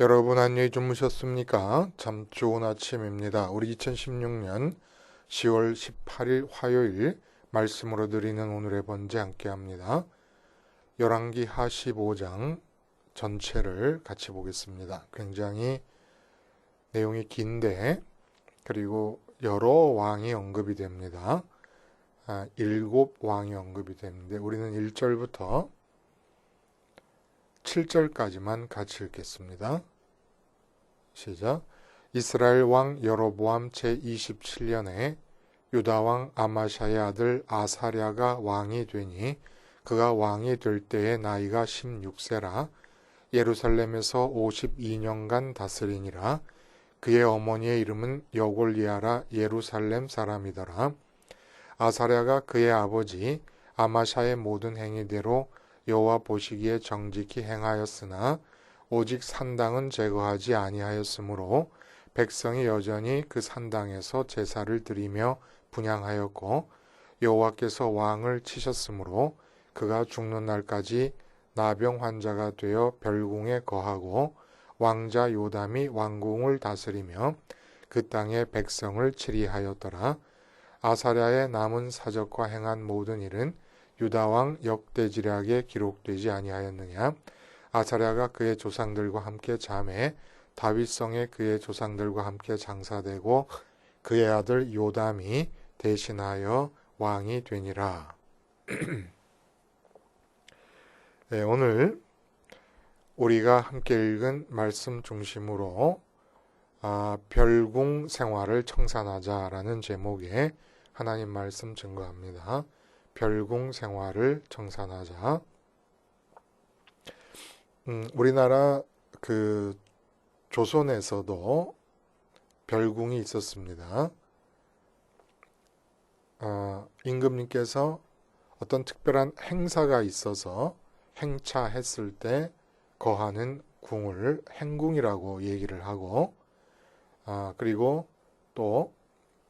여러분 안녕히 주무셨습니까? 참 좋은 아침입니다. 우리 2016년 10월 18일 화요일 말씀으로 드리는 오늘의 번제 함께 합니다. 열왕기 하 15장 전체를 같이 보겠습니다. 굉장히 내용이 긴데 그리고 여러 왕이 언급이 됩니다. 아, 일곱 왕이 언급이 되는데 우리는 1절부터 7절까지만 같이 읽겠습니다. 시작. 이스라엘 왕 여로보암 제27년에 유다 왕 아마샤의 아들 아사랴가 왕이 되니 그가 왕이 될 때의 나이가 16세라. 예루살렘에서 52년간 다스리니라. 그의 어머니의 이름은 여골리아라 예루살렘 사람이더라. 아사랴가 그의 아버지 아마샤의 모든 행위대로 여호와 보시기에 정직히 행하였으나 오직 산당은 제거하지 아니하였으므로 백성이 여전히 그 산당에서 제사를 드리며 분양하였고 여호와께서 왕을 치셨으므로 그가 죽는 날까지 나병 환자가 되어 별궁에 거하고 왕자 요담이 왕궁을 다스리며 그 땅의 백성을 치리하였더라. 아사랴의 남은 사적과 행한 모든 일은 유다 왕 역대지략에 기록되지 아니하였느냐 아사랴가 그의 조상들과 함께 잠에 다윗성에 그의 조상들과 함께 장사되고 그의 아들 요담이 대신하여 왕이 되니라. 네, 오늘 우리가 함께 읽은 말씀 중심으로 아, 별궁 생활을 청산하자라는 제목의 하나님 말씀 증거합니다. 별궁 생활을 청산하자. 음, 우리나라 그 조선에서도 별궁이 있었습니다. 어, 임금님께서 어떤 특별한 행사가 있어서 행차했을 때 거하는 궁을 행궁이라고 얘기를 하고, 아, 그리고 또,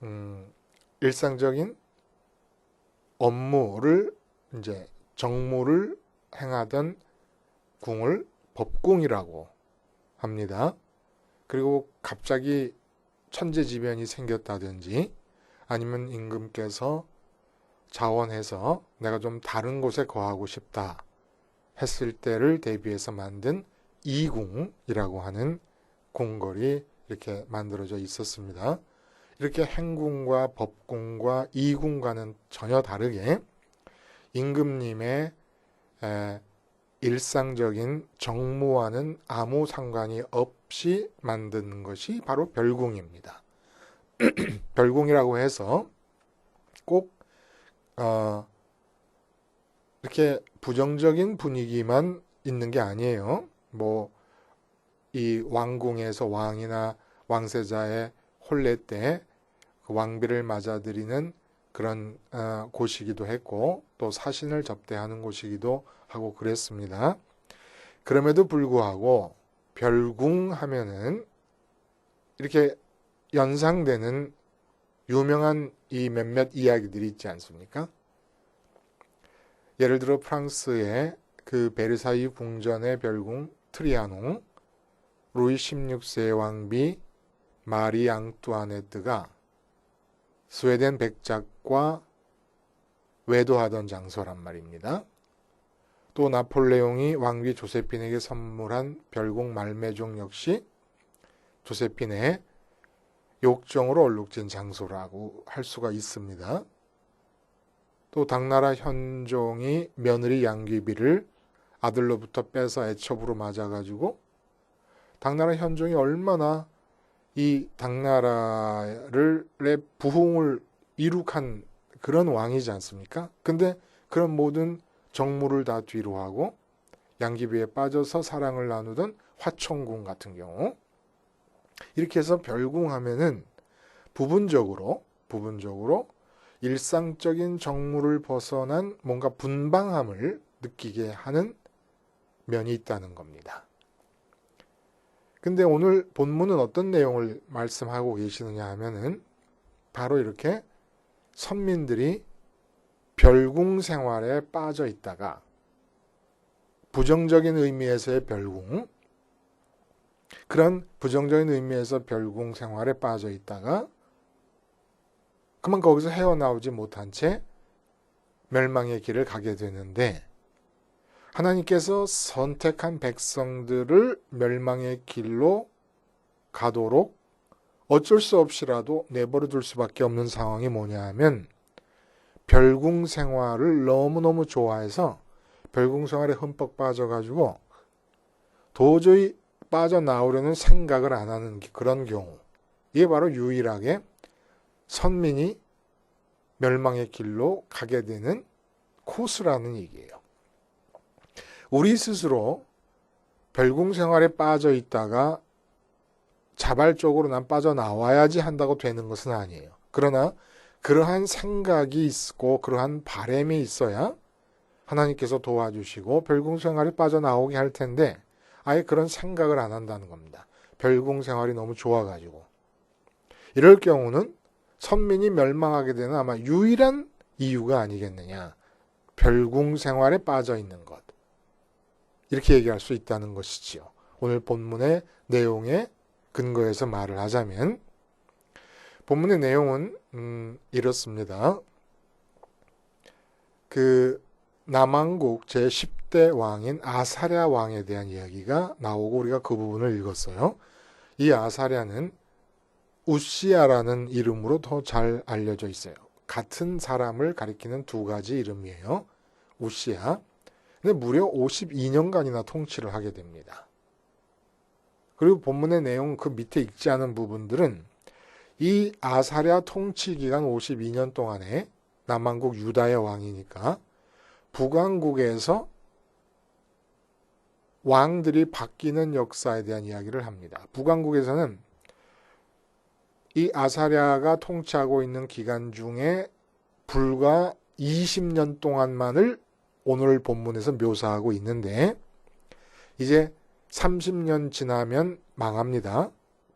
음, 일상적인 업무를 이제 정무를 행하던 궁을 법궁이라고 합니다. 그리고 갑자기 천재지변이 생겼다든지 아니면 임금께서 자원해서 내가 좀 다른 곳에 거하고 싶다 했을 때를 대비해서 만든 이궁이라고 하는 궁궐이 이렇게 만들어져 있었습니다. 이렇게 행궁과 법궁과 이궁과는 전혀 다르게 임금님의 일상적인 정무와는 아무 상관이 없이 만든 것이 바로 별궁입니다. 별궁이라고 해서 꼭 어, 이렇게 부정적인 분위기만 있는 게 아니에요. 뭐 이 왕궁에서 왕이나 왕세자의 혼례 때그 왕비를 맞아들이는 그런 어, 곳이기도 했고 또 사신을 접대하는 곳이기도 하고 그랬습니다. 그럼에도 불구하고 별궁 하면은 이렇게 연상되는 유명한 이 몇몇 이야기들이 있지 않습니까? 예를 들어 프랑스의 그 베르사유 궁전의 별궁 트리아농, 루이 16세 왕비 마리 앙뚜아네트가 스웨덴 백작과 외도하던 장소란 말입니다. 또 나폴레옹이 왕비 조세핀에게 선물한 별궁 말매종 역시 조세핀의 욕정으로 얼룩진 장소라고 할 수가 있습니다. 또 당나라 현종이 며느리 양귀비를 아들로부터 빼서 애첩으로 맞아가지고 당나라 현종이 얼마나 이 당나라를 부흥을 이룩한 그런 왕이지 않습니까? 근데 그런 모든 정무를 다 뒤로 하고 양귀비에 빠져서 사랑을 나누던 화천궁 같은 경우 이렇게 해서 별궁하면은 부분적으로 부분적으로 일상적인 정무를 벗어난 뭔가 분방함을 느끼게 하는 면이 있다는 겁니다. 근데 오늘 본문은 어떤 내용을 말씀하고 계시느냐 하면은 바로 이렇게 선민들이 별궁 생활에 빠져 있다가 부정적인 의미에서의 별궁 그런 부정적인 의미에서 별궁 생활에 빠져 있다가 그만 거기서 헤어나오지 못한 채 멸망의 길을 가게 되는데 하나님께서 선택한 백성들을 멸망의 길로 가도록 어쩔 수 없이라도 내버려 둘 수밖에 없는 상황이 뭐냐 하면 별궁 생활을 너무너무 좋아해서 별궁 생활에 흠뻑 빠져가지고 도저히 빠져나오려는 생각을 안 하는 그런 경우. 이게 바로 유일하게 선민이 멸망의 길로 가게 되는 코스라는 얘기예요. 우리 스스로 별궁 생활에 빠져 있다가 자발적으로 난 빠져나와야지 한다고 되는 것은 아니에요. 그러나 그러한 생각이 있고 그러한 바램이 있어야 하나님께서 도와주시고 별궁 생활에 빠져나오게 할 텐데 아예 그런 생각을 안 한다는 겁니다. 별궁 생활이 너무 좋아가지고. 이럴 경우는 선민이 멸망하게 되는 아마 유일한 이유가 아니겠느냐. 별궁 생활에 빠져 있는 것. 이렇게 얘기할 수 있다는 것이지요. 오늘 본문의 내용에 근거해서 말을 하자면 본문의 내용은 음, 이렇습니다. 그 남왕국 제10대 왕인 아사랴 왕에 대한 이야기가 나오고 우리가 그 부분을 읽었어요. 이 아사랴는 우시아라는 이름으로 더 잘 알려져 있어요. 같은 사람을 가리키는 두 가지 이름이에요. 우시아. 근데 무려 52년간이나 통치를 하게 됩니다. 그리고 본문의 내용 그 밑에 읽지 않은 부분들은 이 아사랴 통치 기간 52년 동안에 남왕국 유다의 왕이니까 북왕국에서 왕들이 바뀌는 역사에 대한 이야기를 합니다. 북왕국에서는 이 아사랴가 통치하고 있는 기간 중에 불과 20년 동안만을 오늘 본문에서 묘사하고 있는데 이제 30년 지나면 망합니다.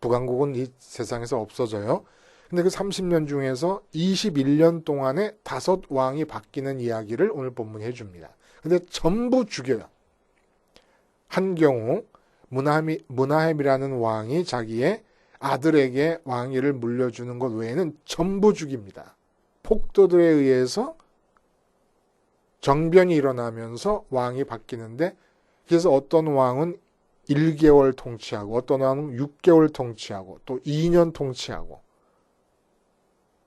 북왕국은 이 세상에서 없어져요. 근데 그 30년 중에서 21년 동안에 다섯 왕이 바뀌는 이야기를 오늘 본문이 해줍니다. 근데 전부 죽여요. 한 경우 문하미, 문하햄이라는 왕이 자기의 아들에게 왕위를 물려주는 것 외에는 전부 죽입니다. 폭도들에 의해서 정변이 일어나면서 왕이 바뀌는데 그래서 어떤 왕은 1개월 통치하고 어떤 왕은 6개월 통치하고 또 2년 통치하고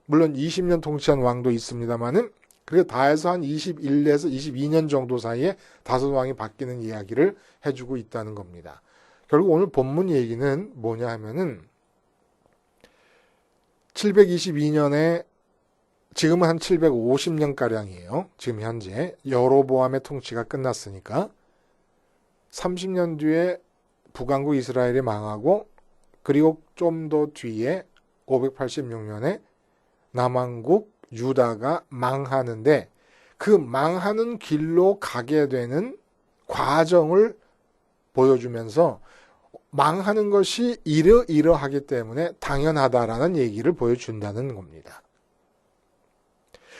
물론 20년 통치한 왕도 있습니다만은 그게 다 해서 한 21에서 22년 정도 사이에 다섯 왕이 바뀌는 이야기를 해주고 있다는 겁니다. 결국 오늘 본문 얘기는 뭐냐 하면은 722년에 지금은 한 750년 가량이에요. 지금 현재 여로보암의 통치가 끝났으니까 30년 뒤에 북왕국 이스라엘이 망하고 그리고 좀 더 뒤에 586년에 남왕국 유다가 망하는데 그 망하는 길로 가게 되는 과정을 보여주면서 망하는 것이 이러이러하기 때문에 당연하다라는 얘기를 보여준다는 겁니다.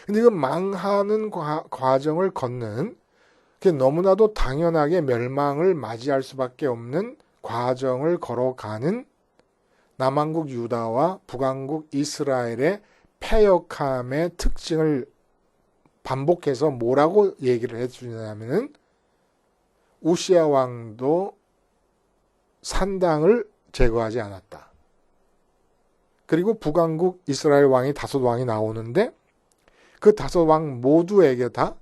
근데 그 망하는 과, 과정을 걷는 너무나도 당연하게 멸망을 맞이할 수밖에 없는 과정을 걸어가는 남왕국 유다와 북왕국 이스라엘의 패역함의 특징을 반복해서 뭐라고 얘기를 해주냐면은 우시아 왕도 산당을 제거하지 않았다. 그리고 북왕국 이스라엘 왕이 다섯 왕이 나오는데 그 다섯 왕 모두에게 다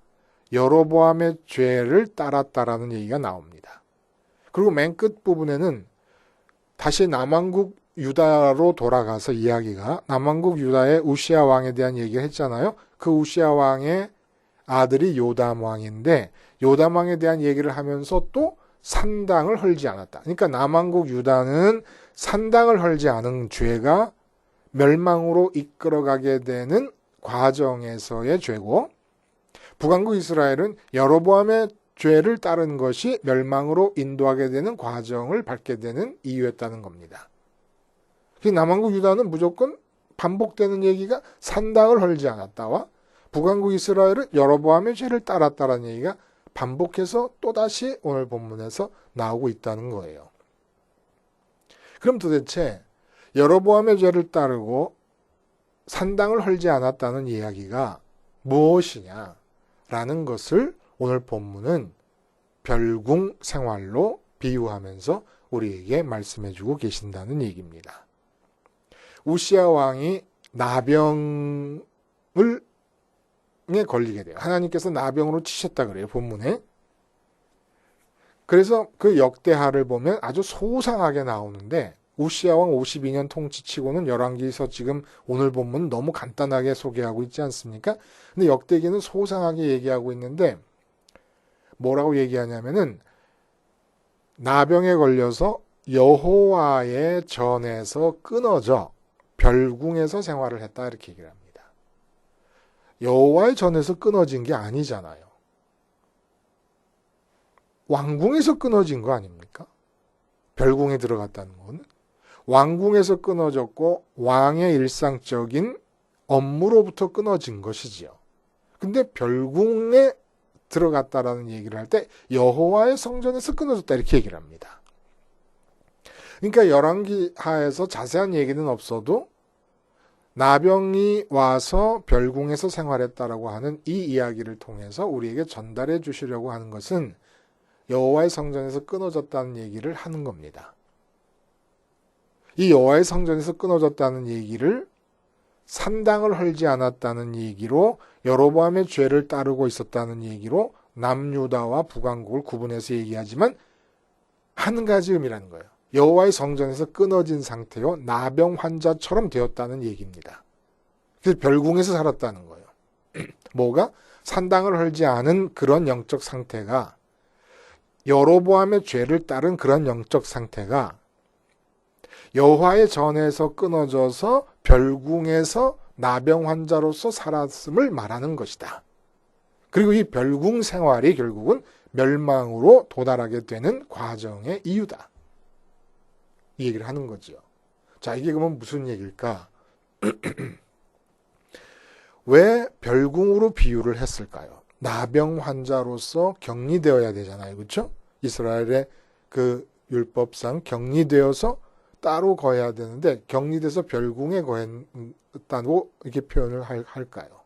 여로보암의 죄를 따랐다라는 얘기가 나옵니다. 그리고 맨 끝 부분에는 다시 남왕국 유다로 돌아가서 이야기가 남왕국 유다의 우시아 왕에 대한 얘기를 했잖아요. 그 우시아 왕의 아들이 요담 왕인데 요담 왕에 대한 얘기를 하면서 또 산당을 헐지 않았다. 그러니까 남왕국 유다는 산당을 헐지 않은 죄가 멸망으로 이끌어가게 되는 과정에서의 죄고 북왕국 이스라엘은 여로보암의 죄를 따른 것이 멸망으로 인도하게 되는 과정을 밟게 되는 이유였다는 겁니다. 남왕국 유다는 무조건 반복되는 얘기가 산당을 헐지 않았다와 북왕국 이스라엘은 여로보암의 죄를 따랐다라는 얘기가 반복해서 또다시 오늘 본문에서 나오고 있다는 거예요. 그럼 도대체 여로보암의 죄를 따르고 산당을 헐지 않았다는 이야기가 무엇이냐라는 것을 오늘 본문은 별궁 생활로 비유하면서 우리에게 말씀해주고 계신다는 얘기입니다. 우시아 왕이 나병을 에 걸리게 돼요. 하나님께서 나병으로 치셨다 그래요. 본문에. 그래서 그 역대하를 보면 아주 소상하게 나오는데 우시아 왕 52년 통치치고는 열왕기에서 지금 오늘 본문 너무 간단하게 소개하고 있지 않습니까? 근데 역대기는 소상하게 얘기하고 있는데 뭐라고 얘기하냐면은 나병에 걸려서 여호와의 전에서 끊어져 별궁에서 생활을 했다 이렇게 얘기를 합니다. 여호와의 전에서 끊어진 게 아니잖아요. 왕궁에서 끊어진 거 아닙니까? 별궁에 들어갔다는 건 왕궁에서 끊어졌고 왕의 일상적인 업무로부터 끊어진 것이지요. 근데 별궁에 들어갔다라는 얘기를 할 때 여호와의 성전에서 끊어졌다 이렇게 얘기를 합니다. 그러니까 열왕기 하에서 자세한 얘기는 없어도 나병이 와서 별궁에서 생활했다라고 하는 이 이야기를 통해서 우리에게 전달해 주시려고 하는 것은 여호와의 성전에서 끊어졌다는 얘기를 하는 겁니다. 이 여호와의 성전에서 끊어졌다는 얘기를 산당을 헐지 않았다는 얘기로 여로보암의 죄를 따르고 있었다는 얘기로 남유다와 북왕국을 구분해서 얘기하지만 한 가지 의미라는 거예요. 여호와의 성전에서 끊어진 상태요 나병 환자처럼 되었다는 얘기입니다. 그래서 별궁에서 살았다는 거예요. 뭐가 산당을 헐지 않은 그런 영적 상태가 여로보암의 죄를 따른 그런 영적 상태가 여호와의 전에서 끊어져서 별궁에서 나병 환자로서 살았음을 말하는 것이다. 그리고 이 별궁 생활이 결국은 멸망으로 도달하게 되는 과정의 이유다. 이 얘기를 하는 거죠. 자, 이게 그러면 무슨 얘기일까? 왜 별궁으로 비유를 했을까요? 나병 환자로서 격리되어야 되잖아요. 그렇죠? 이스라엘의 그 율법상 격리되어서 따로 거해야 되는데 격리돼서 별궁에 거했다고 이렇게 표현을 할까요?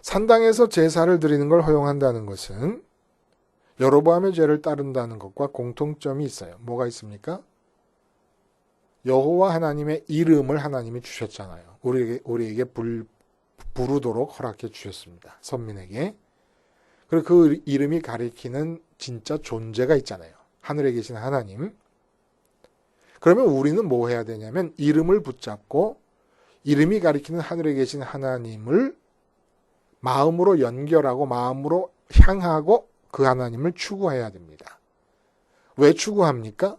산당에서 제사를 드리는 걸 허용한다는 것은 여로보암의 죄를 따른다는 것과 공통점이 있어요. 뭐가 있습니까? 여호와 하나님의 이름을 하나님이 주셨잖아요. 우리에게 우리에게 불, 부르도록 허락해 주셨습니다. 선민에게. 그리고 그 이름이 가리키는 진짜 존재가 있잖아요. 하늘에 계신 하나님. 그러면 우리는 뭐 해야 되냐면 이름을 붙잡고 이름이 가리키는 하늘에 계신 하나님을 마음으로 연결하고 마음으로 향하고 그 하나님을 추구해야 됩니다. 왜 추구합니까?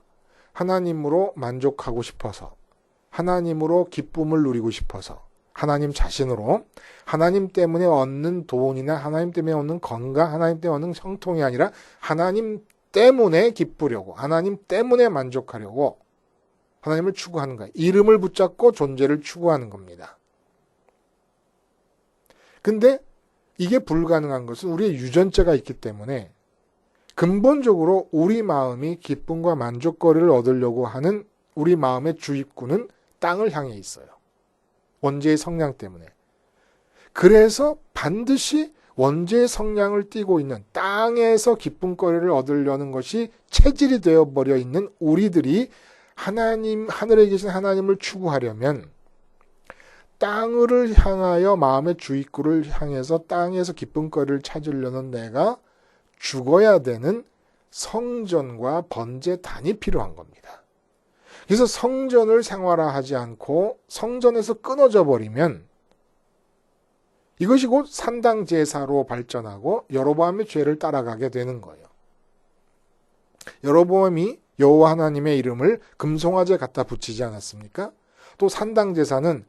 하나님으로 만족하고 싶어서, 하나님으로 기쁨을 누리고 싶어서, 하나님 자신으로, 하나님 때문에 얻는 돈이나 하나님 때문에 얻는 건강, 하나님 때문에 얻는 형통이 아니라 하나님 때문에 기쁘려고, 하나님 때문에 만족하려고 하나님을 추구하는 거예요. 이름을 붙잡고 존재를 추구하는 겁니다. 근데 이게 불가능한 것은 우리의 유전자가 있기 때문에 근본적으로 우리 마음이 기쁨과 만족거리를 얻으려고 하는 우리 마음의 주입구는 땅을 향해 있어요. 원죄의 성량 때문에. 그래서 반드시 원죄의 성량을 띠고 있는 땅에서 기쁨거리를 얻으려는 것이 체질이 되어버려 있는 우리들이 하나님, 하늘에 계신 하나님을 추구하려면 땅을 향하여 마음의 주입구를 향해서 땅에서 기쁨거리를 찾으려는 내가 죽어야 되는 성전과 번제단이 필요한 겁니다. 그래서 성전을 생활화하지 않고 성전에서 끊어져 버리면 이것이 곧 산당 제사로 발전하고 여로보암의 죄를 따라가게 되는 거예요. 여로보암이 여호와 하나님의 이름을 금송아지에 갖다 붙이지 않았습니까? 또 산당 제사는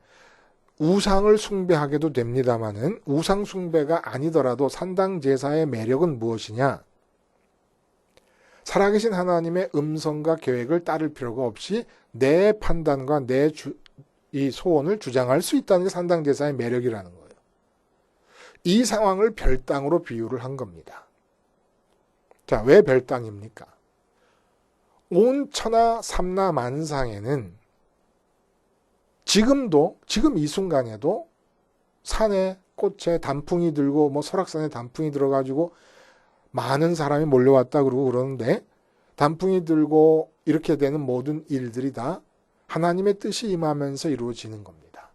우상을 숭배하게도 됩니다마는 우상 숭배가 아니더라도 산당 제사의 매력은 무엇이냐? 살아계신 하나님의 음성과 계획을 따를 필요가 없이 내 판단과 내 주, 이 소원을 주장할 수 있다는 게 산당 제사의 매력이라는 거예요. 이 상황을 별당으로 비유를 한 겁니다. 자, 왜 별당입니까? 온 천하 삼나 만상에는 지금도 지금 이 순간에도 산에 꽃에 단풍이 들고 뭐 설악산에 단풍이 들어가지고 많은 사람이 몰려왔다 그러고 그러는데 단풍이 들고 이렇게 되는 모든 일들이 다 하나님의 뜻이 임하면서 이루어지는 겁니다.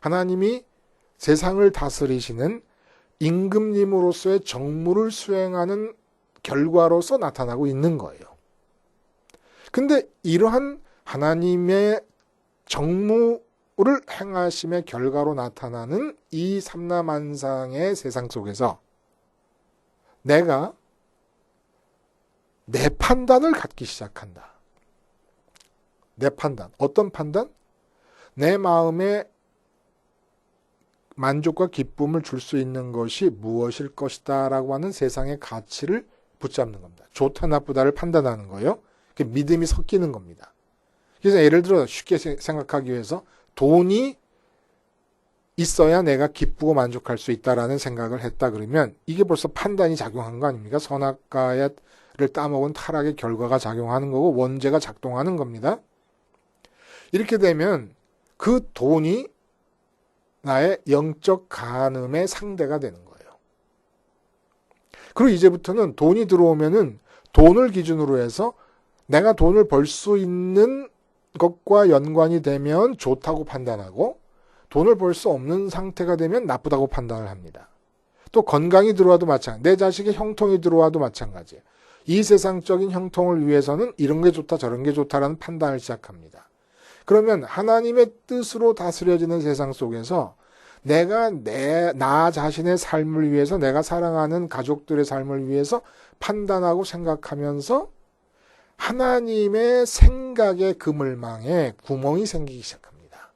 하나님이 세상을 다스리시는 임금님으로서의 정무를 수행하는 결과로서 나타나고 있는 거예요. 근데 이러한 하나님의 정무를 행하심의 결과로 나타나는 이 삼라만상의 세상 속에서 내가 내 판단을 갖기 시작한다. 내 판단. 어떤 판단? 내 마음에 만족과 기쁨을 줄 수 있는 것이 무엇일 것이다 라고 하는 세상의 가치를 붙잡는 겁니다. 좋다 나쁘다를 판단하는 거예요. 믿음이 섞이는 겁니다. 그래서 예를 들어 쉽게 생각하기 위해서 돈이 있어야 내가 기쁘고 만족할 수 있다라는 생각을 했다 그러면 이게 벌써 판단이 작용한 거 아닙니까? 선악과를 따먹은 타락의 결과가 작용하는 거고 원죄가 작동하는 겁니다. 이렇게 되면 그 돈이 나의 영적 간음의 상대가 되는 거예요. 그리고 이제부터는 돈이 들어오면은 돈을 기준으로 해서 내가 돈을 벌 수 있는 것과 연관이 되면 좋다고 판단하고 돈을 벌 수 없는 상태가 되면 나쁘다고 판단을 합니다. 또 건강이 들어와도 마찬가지. 내 자식의 형통이 들어와도 마찬가지. 이 세상적인 형통을 위해서는 이런 게 좋다 저런 게 좋다라는 판단을 시작합니다. 그러면 하나님의 뜻으로 다스려지는 세상 속에서 내가 내, 나 자신의 삶을 위해서 내가 사랑하는 가족들의 삶을 위해서 판단하고 생각하면서 하나님의 생각의 그물망에 구멍이 생기기 시작합니다.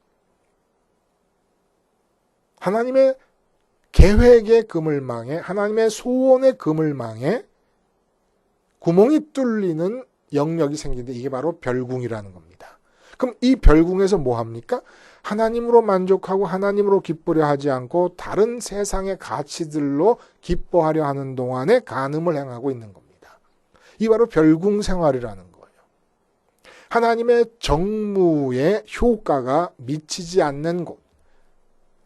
하나님의 계획의 그물망에, 하나님의 소원의 그물망에 구멍이 뚫리는 영역이 생기는데 이게 바로 별궁이라는 겁니다. 그럼 이 별궁에서 뭐 합니까? 하나님으로 만족하고 하나님으로 기쁘려 하지 않고 다른 세상의 가치들로 기뻐하려 하는 동안에 간음을 행하고 있는 겁니다. 이 바로 별궁 생활이라는 거예요. 하나님의 정무의 효과가 미치지 않는 곳.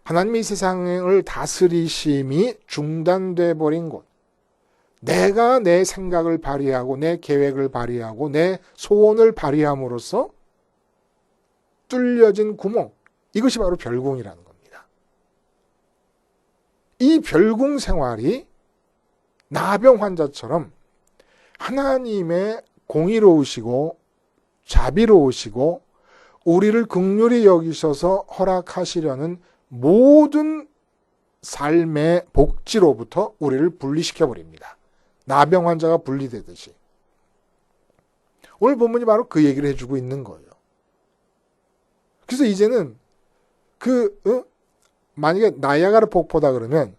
하나님의 세상을 다스리심이 중단돼 버린 곳. 내가 내 생각을 발휘하고 내 계획을 발휘하고 내 소원을 발휘함으로써 뚫려진 구멍, 이것이 바로 별궁이라는 겁니다. 이 별궁 생활이 나병 환자처럼 하나님의 공의로우시고 자비로우시고 우리를 극률히 여기셔서 허락하시려는 모든 삶의 복지로부터 우리를 분리시켜 버립니다. 나병 환자가 분리되듯이. 오늘 본문이 바로 그 얘기를 해주고 있는 거예요. 그래서 이제는 그 어? 만약에 나야가라 폭포다 그러면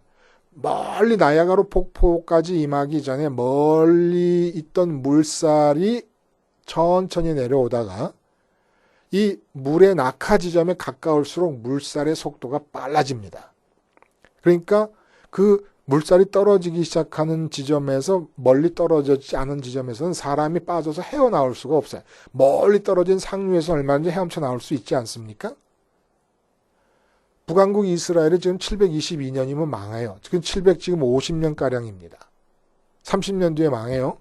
멀리 나야가라 폭포까지 임하기 전에 멀리 있던 물살이 천천히 내려오다가 이 물의 낙하 지점에 가까울수록 물살의 속도가 빨라집니다. 그러니까 그 물살이 떨어지기 시작하는 지점에서 멀리 떨어지지 않은 지점에서는 사람이 빠져서 헤어나올 수가 없어요. 멀리 떨어진 상류에서 얼마든지 헤엄쳐 나올 수 있지 않습니까? 북왕국 이스라엘이 지금 722년이면 망해요. 지금 700 지금 50년 가량입니다. 30년 뒤에 망해요.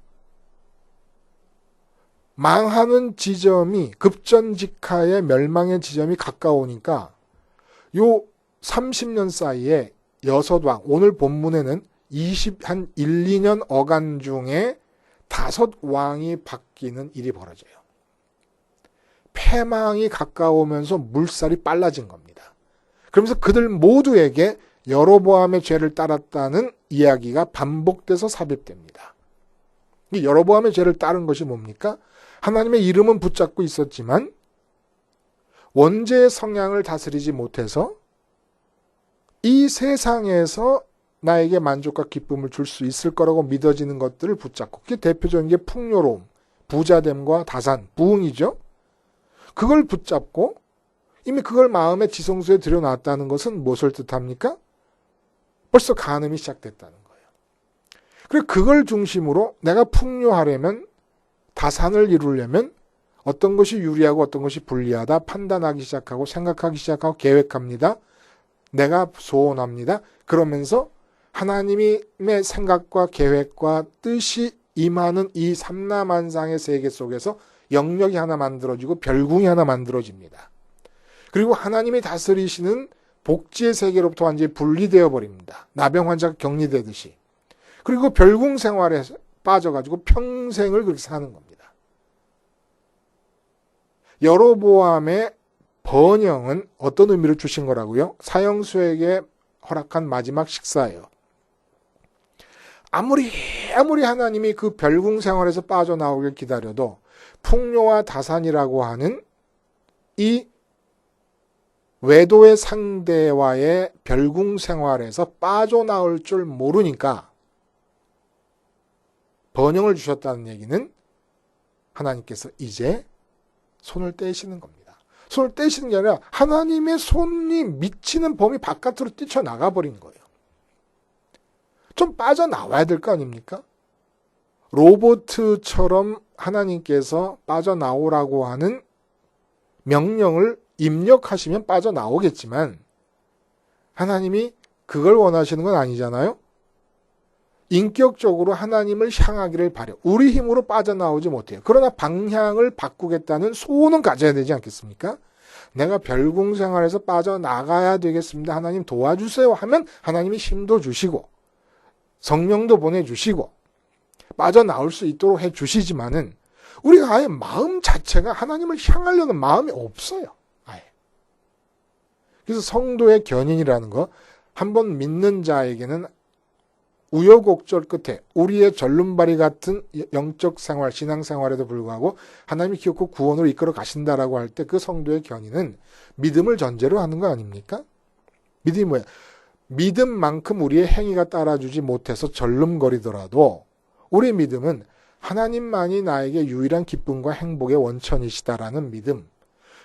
망하는 지점이 급전직하의 멸망의 지점이 가까우니까 요 30년 사이에 여섯 왕 오늘 본문에는 20 한 1, 2년 어간 중에 다섯 왕이 바뀌는 일이 벌어져요. 패망이 가까우면서 물살이 빨라진 겁니다. 그러면서 그들 모두에게 여로보암의 죄를 따랐다는 이야기가 반복돼서 삽입됩니다. 여로보암의 죄를 따른 것이 뭡니까? 하나님의 이름은 붙잡고 있었지만 원죄의 성향을 다스리지 못해서 이 세상에서 나에게 만족과 기쁨을 줄 수 있을 거라고 믿어지는 것들을 붙잡고 그게 대표적인 게 풍요로움, 부자됨과 다산, 부흥이죠. 그걸 붙잡고 이미 그걸 마음의 지성소에 들여놨다는 것은 무엇을 뜻합니까? 벌써 간음이 시작됐다는 거예요. 그리고 그걸 중심으로 내가 풍요하려면 다산을 이루려면 어떤 것이 유리하고 어떤 것이 불리하다 판단하기 시작하고 생각하기 시작하고 계획합니다. 내가 소원합니다. 그러면서 하나님의 생각과 계획과 뜻이 임하는 이 삼라만상의 세계 속에서 영역이 하나 만들어지고 별궁이 하나 만들어집니다. 그리고 하나님이 다스리시는 복지의 세계로부터 완전히 분리되어 버립니다. 나병 환자가 격리되듯이. 그리고 별궁 생활에 빠져가지고 평생을 그렇게 사는 겁니다. 여로보암의 번영은 어떤 의미를 주신 거라고요? 사형수에게 허락한 마지막 식사예요. 아무리 아무리 하나님이 그 별궁 생활에서 빠져나오길 기다려도 풍요와 다산이라고 하는 이 외도의 상대와의 별궁 생활에서 빠져나올 줄 모르니까 번영을 주셨다는 얘기는 하나님께서 이제 손을 떼시는 겁니다. 손을 떼시는 게 아니라 하나님의 손이 미치는 범위 바깥으로 뛰쳐나가 버린 거예요. 좀 빠져나와야 될 거 아닙니까? 로보트처럼 하나님께서 빠져나오라고 하는 명령을 입력하시면 빠져나오겠지만 하나님이 그걸 원하시는 건 아니잖아요. 인격적으로 하나님을 향하기를 바래. 우리 힘으로 빠져나오지 못해요. 그러나 방향을 바꾸겠다는 소원은 가져야 되지 않겠습니까? 내가 별궁 생활에서 빠져나가야 되겠습니다. 하나님 도와주세요 하면 하나님이 힘도 주시고 성령도 보내주시고 빠져나올 수 있도록 해주시지만은 우리가 아예 마음 자체가 하나님을 향하려는 마음이 없어요. 그래서 성도의 견인이라는 거 한번 믿는 자에게는 우여곡절 끝에 우리의 절름발이 같은 영적 생활, 신앙 생활에도 불구하고 하나님이 기억고 구원으로 이끌어 가신다라고 할 때 그 성도의 견인은 믿음을 전제로 하는 거 아닙니까? 믿음이 뭐야? 믿음만큼 우리의 행위가 따라주지 못해서 절름거리더라도 우리 믿음은 하나님만이 나에게 유일한 기쁨과 행복의 원천이시다라는 믿음.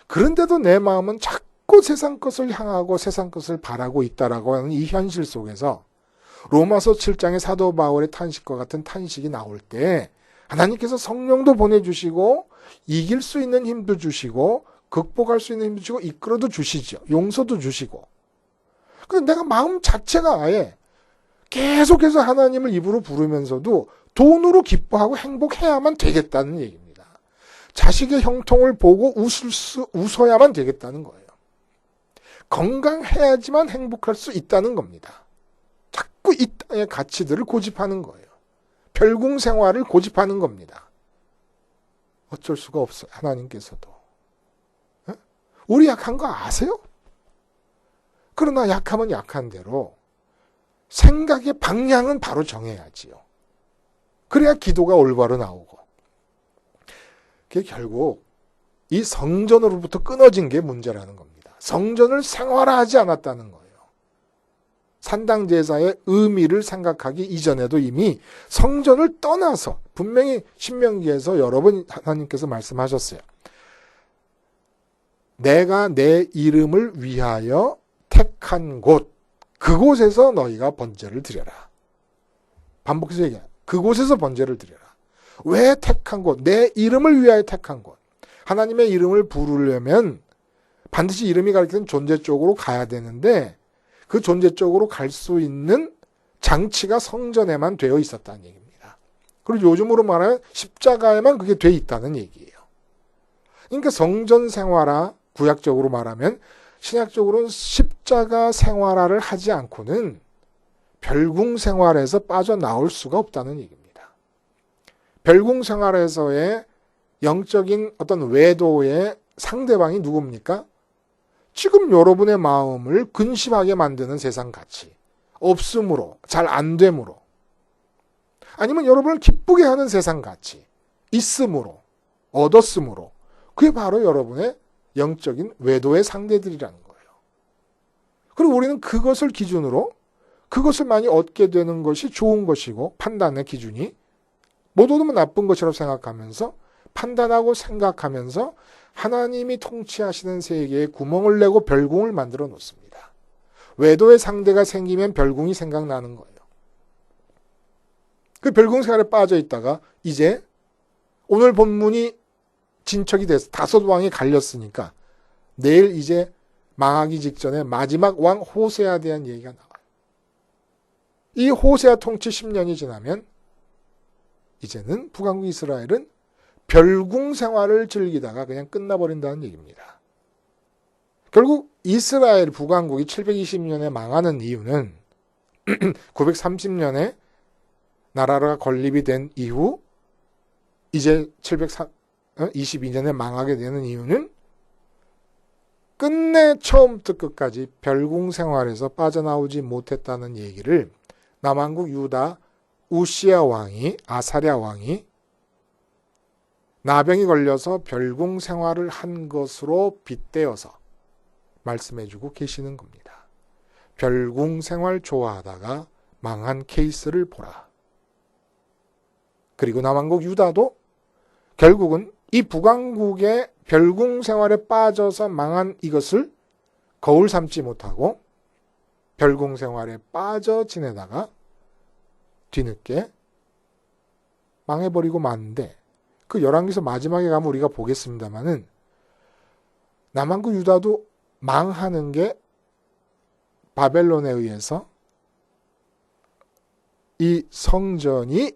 그런데도 내 마음은 자꾸 세상 것을 향하고 세상 것을 바라고 있다라고 하는 이 현실 속에서 로마서 7장의 사도 바울의 탄식과 같은 탄식이 나올 때 하나님께서 성령도 보내주시고 이길 수 있는 힘도 주시고 극복할 수 있는 힘도 주시고 이끌어도 주시죠. 용서도 주시고. 근데 내가 마음 자체가 아예 계속해서 하나님을 입으로 부르면서도 돈으로 기뻐하고 행복해야만 되겠다는 얘기입니다. 자식의 형통을 보고 웃을 수, 웃어야만 되겠다는 거예요. 건강해야지만 행복할 수 있다는 겁니다. 자꾸 이 땅의 가치들을 고집하는 거예요. 별궁 생활을 고집하는 겁니다. 어쩔 수가 없어요. 하나님께서도. 우리 약한 거 아세요? 그러나 약하면 약한 대로 생각의 방향은 바로 정해야지요. 그래야 기도가 올바로 나오고. 그게 결국 이 성전으로부터 끊어진 게 문제라는 겁니다. 성전을 생활화하지 않았다는 거예요. 산당 제사의 의미를 생각하기 이전에도 이미 성전을 떠나서 분명히 신명기에서 여러 번 하나님께서 말씀하셨어요. 내가 내 이름을 위하여 택한 곳 그곳에서 너희가 번제를 드려라. 반복해서 얘기해. 그곳에서 번제를 드려라. 왜 택한 곳? 내 이름을 위하여 택한 곳. 하나님의 이름을 부르려면 반드시 이름이 가리키는 존재 쪽으로 가야 되는데 그 존재 쪽으로 갈 수 있는 장치가 성전에만 되어 있었다는 얘기입니다. 그리고 요즘으로 말하면 십자가에만 그게 돼 있다는 얘기예요. 그러니까 성전 생활화 구약적으로 말하면 신약적으로는 십자가 생활화를 하지 않고는 별궁 생활에서 빠져나올 수가 없다는 얘기입니다. 별궁 생활에서의 영적인 어떤 외도의 상대방이 누굽니까? 지금 여러분의 마음을 근심하게 만드는 세상 가치. 없음으로, 잘 안 됨으로. 아니면 여러분을 기쁘게 하는 세상 가치. 있음으로, 얻었음으로. 그게 바로 여러분의 영적인 외도의 상대들이라는 거예요. 그리고 우리는 그것을 기준으로 그것을 많이 얻게 되는 것이 좋은 것이고 판단의 기준이 못 얻으면 나쁜 것이라고 생각하면서 판단하고 생각하면서 하나님이 통치하시는 세계에 구멍을 내고 별궁을 만들어 놓습니다. 외도의 상대가 생기면 별궁이 생각나는 거예요. 그 별궁 생활에 빠져 있다가 이제 오늘 본문이 진척이 돼서 다섯 왕이 갈렸으니까 내일 이제 망하기 직전에 마지막 왕 호세아에 대한 얘기가 나와요. 이 호세아 통치 10년이 지나면 이제는 북왕국 이스라엘은 별궁 생활을 즐기다가 그냥 끝나버린다는 얘기입니다. 결국 이스라엘 북왕국이 720년에 망하는 이유는 930년에 나라가 건립이 된 이후 이제 722년에 망하게 되는 이유는 끝내 처음부터 끝까지 별궁 생활에서 빠져나오지 못했다는 얘기를 남왕국 유다 우시아 왕이 아사랴 왕이 나병이 걸려서 별궁 생활을 한 것으로 빗대어서 말씀해주고 계시는 겁니다. 별궁 생활 좋아하다가 망한 케이스를 보라. 그리고 남왕국 유다도 결국은 이 북왕국의 별궁 생활에 빠져서 망한 이것을 거울 삼지 못하고 별궁 생활에 빠져 지내다가 뒤늦게 망해버리고 마는데 그 열왕기서 마지막에 가면 우리가 보겠습니다만은 남한국 유다도 망하는 게 바벨론에 의해서 이 성전이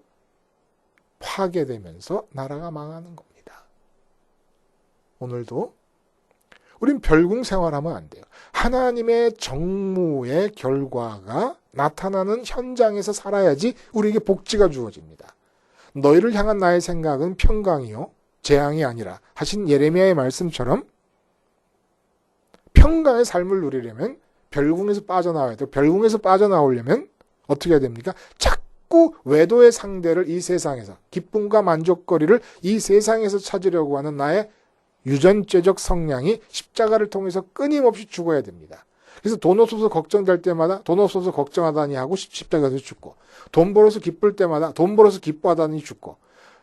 파괴되면서 나라가 망하는 겁니다. 오늘도 우린 별궁 생활하면 안 돼요. 하나님의 정무의 결과가 나타나는 현장에서 살아야지 우리에게 복지가 주어집니다. 너희를 향한 나의 생각은 평강이요 재앙이 아니라 하신 예레미야의 말씀처럼 평강의 삶을 누리려면 별궁에서 빠져나와야 돼요. 별궁에서 빠져나오려면 어떻게 해야 됩니까? 자꾸 외도의 상대를 이 세상에서 기쁨과 만족거리를 이 세상에서 찾으려고 하는 나의 유전죄적 성향이 십자가를 통해서 끊임없이 죽어야 됩니다. 그래서 돈 없어서 걱정될 때마다 돈 없어서 걱정하다니 하고 십자가에서 죽고 돈 벌어서 기쁠 때마다 돈 벌어서 기뻐하다니 죽고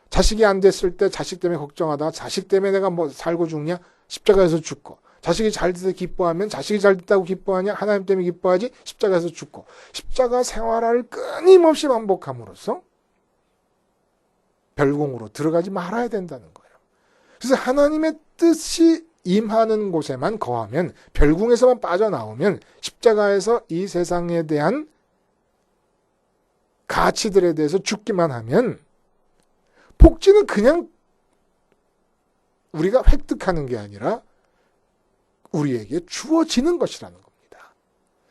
자식이 안 됐을 때 자식 때문에 걱정하다가 자식 때문에 내가 뭐 살고 죽냐? 십자가에서 죽고 자식이 잘 돼서 기뻐하면 자식이 잘 됐다고 기뻐하냐? 하나님 때문에 기뻐하지? 십자가에서 죽고 십자가 생활을 끊임없이 반복함으로써 별공으로 들어가지 말아야 된다는 거예요. 그래서 하나님의 뜻이 임하는 곳에만 거하면 별궁에서만 빠져나오면 십자가에서 이 세상에 대한 가치들에 대해서 죽기만 하면 복지는 그냥 우리가 획득하는 게 아니라 우리에게 주어지는 것이라는 겁니다.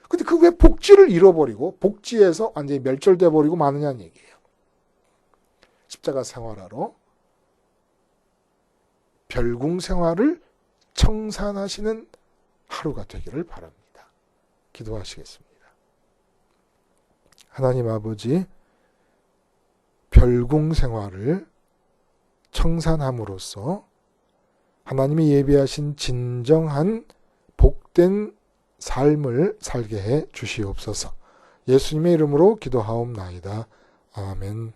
근데 그 왜 복지를 잃어버리고 복지에서 완전히 멸절돼 버리고 마느냐는 얘기예요. 십자가 생활하러 별궁 생활을 청산하시는 하루가 되기를 바랍니다. 기도하시겠습니다. 하나님 아버지, 별궁 생활을 청산함으로써 하나님이 예비하신 진정한 복된 삶을 살게 해 주시옵소서. 예수님의 이름으로 기도하옵나이다. 아멘.